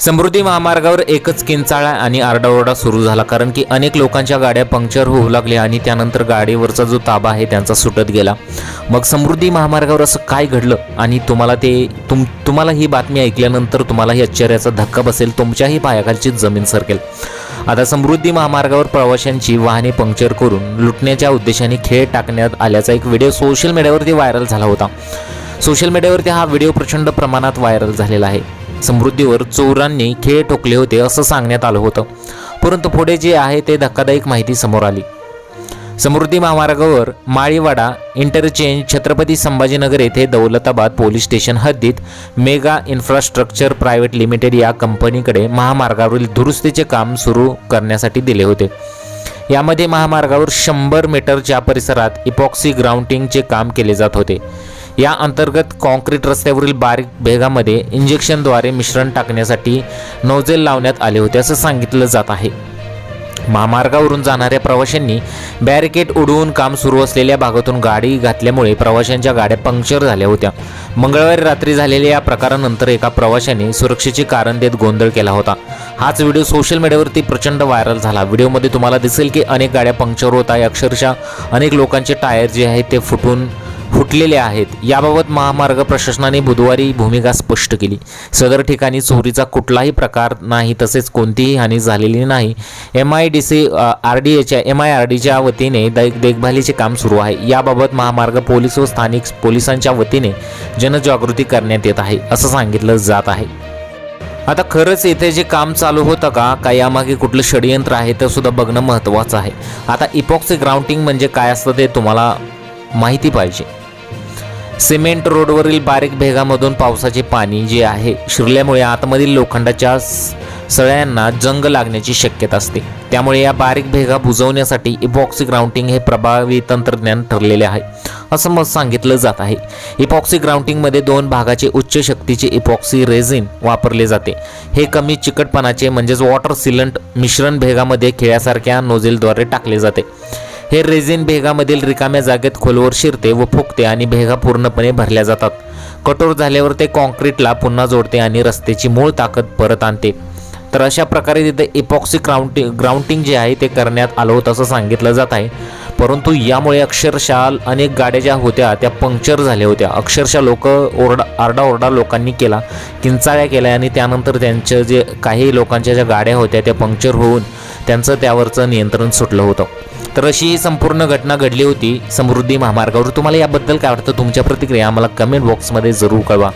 समृद्धी महामार्गावर एकच किंचाळा आणि आरडाओरडा सुरू झाला कारण की अनेक लोकांच्या गाड्या पंक्चर होऊ लागल्या आणि त्यानंतर गाडीवरचा जो ताबा आहे त्यांचा सुटत गेला. मग समृद्धी महामार्गावर असं काय घडलं? आणि तुम्हाला ते तुम तुम्हाला ही बातमी ऐकल्यानंतर तुम्हालाही आश्चर्याचा धक्का बसेल तुमच्याही पायाखालची जमीन सरकेल. आता समृद्धी महामार्गावर प्रवाशांची वाहने पंक्चर करून लुटण्याच्या उद्देशाने खेळ टाकण्यात आल्याचा एक व्हिडिओ सोशल मीडियावरती व्हायरल झाला होता. सोशल मीडियावरती हा व्हिडिओ प्रचंड प्रमाणात व्हायरल झालेला आहे. समृद्धीवर चोरांनी खेळ ठोकले होते असं सांगण्यात आलं होतं. परंतु पुढे जे आहे ते धक्कादायक माहिती समोर आली. समृद्धी महामार्गावर माळीवाडा इंटरचेंज छत्रपती संभाजीनगर येथे दौलताबाद पोलीस स्टेशन हद्दीत मेगा इन्फ्रास्ट्रक्चर प्रायव्हेट लिमिटेड या कंपनीकडे महामार्गावरील दुरुस्तीचे काम सुरू करण्यासाठी दिले होते. यामध्ये महामार्गावर शंभर मीटरच्या परिसरात इपॉक्सी ग्राउंडिंगचे काम केले जात होते. या अंतर्गत कॉन्क्रीट रस्त्यावरील बारीक भेगामध्ये इंजेक्शनद्वारे मिश्रण टाकण्यासाठी नौजेल लावण्यात आले होते असं सांगितलं जात आहे. महामार्गावरून जाणाऱ्या प्रवाशांनी बॅरिकेड उडवून काम सुरू असलेल्या भागातून गाडी घातल्यामुळे प्रवाशांच्या गाड्या पंक्चर झाल्या होत्या. मंगळवारी रात्री झालेल्या या प्रकारानंतर एका प्रवाशाने सुरक्षेचे कारण देत गोंधळ केला होता. हाच व्हिडिओ सोशल मीडियावरती प्रचंड व्हायरल झाला. व्हिडिओमध्ये तुम्हाला दिसेल की अनेक गाड्या पंक्चर होत आहे. अक्षरशः अनेक लोकांचे टायर जे आहेत ते फुटून फुटलेले आहेत. याबाबत महामार्ग प्रशासनाने बुधवारी भूमिका स्पष्ट केली. सदर ठिकाणी चोरीचा कुठलाही प्रकार नाही तसेच कोणतीही हानी झालेली नाही. M I D C R D एच्या एम आय आर डीच्या वतीने देखभालीचे काम सुरू आहे. याबाबत महामार्ग पोलीस व स्थानिक पोलिसांच्या वतीने जनजागृती करण्यात येत आहे असं सांगितलं जात आहे. आता खरंच इथे जे काम चालू होतं का? का यामागे कुठलं षडयंत्र आहे ते सुद्धा बघणं महत्त्वाचं आहे. आता इपॉक्सी ग्राउंडिंग म्हणजे काय असतं ते तुम्हाला माहिती पाहिजे. सिमेंट रोडवरील बारीक भेगामधून पावसाचे पाणी जे आहे शिरल्यामुळे आतमधील लोखंडाच्या स- सळ्यांना जंग लागण्याची शक्यता असते. त्यामुळे या बारीक भेगा बुजवण्यासाठी इपॉक्सी ग्राउंटिंग हे प्रभावी तंत्रज्ञान ठरलेले आहे असं मत सांगितलं जात आहे. इपॉक्सी ग्राउंटिंगमध्ये दोन भागाचे उच्च शक्तीचे इपॉक्सी रेझिन वापरले जाते. हे कमी चिकटपणाचे म्हणजेच वॉटर सिलंट मिश्रण भेगामध्ये खेळ्यासारख्या नोझेलद्वारे टाकले जाते. हे रेझिन भेगामधील रिकाम्या जागेत खोलवर शिरते व फुगते आणि भेगा पूर्णपणे भरल्या जातात. कठोर झाल्यावर ते कॉन्क्रीटला पुन्हा जोडते आणि रस्त्याची मूळ ताकद परत आणते. तर अशा प्रकारे तिथे इपॉक्सी ग्राउंटिंग ग्राउंटिंग जे आहे ते करण्यात आलं होतं असं सांगितलं जात आहे. परंतु यामुळे अक्षरशः अनेक गाड्या ज्या होत्या त्या पंक्चर झाल्या होत्या. अक्षरशः लोक ओरडा आरडाओरडा लोकांनी केला किंचाळ्या केल्या आणि त्यानंतर त्यांच्या जे काही लोकांच्या ज्या गाड्या होत्या त्या पंक्चर होऊन त्यांचं त्यावरचं नियंत्रण सुटलं होतं. तर अशी ही संपूर्ण घटना घडली होती समृद्धी महामार्गावर. तुम्हाला याबद्दल काय वाटतं? तुमच्या प्रतिक्रिया आम्हाला कमेंट बॉक्समध्ये जरूर कळवा.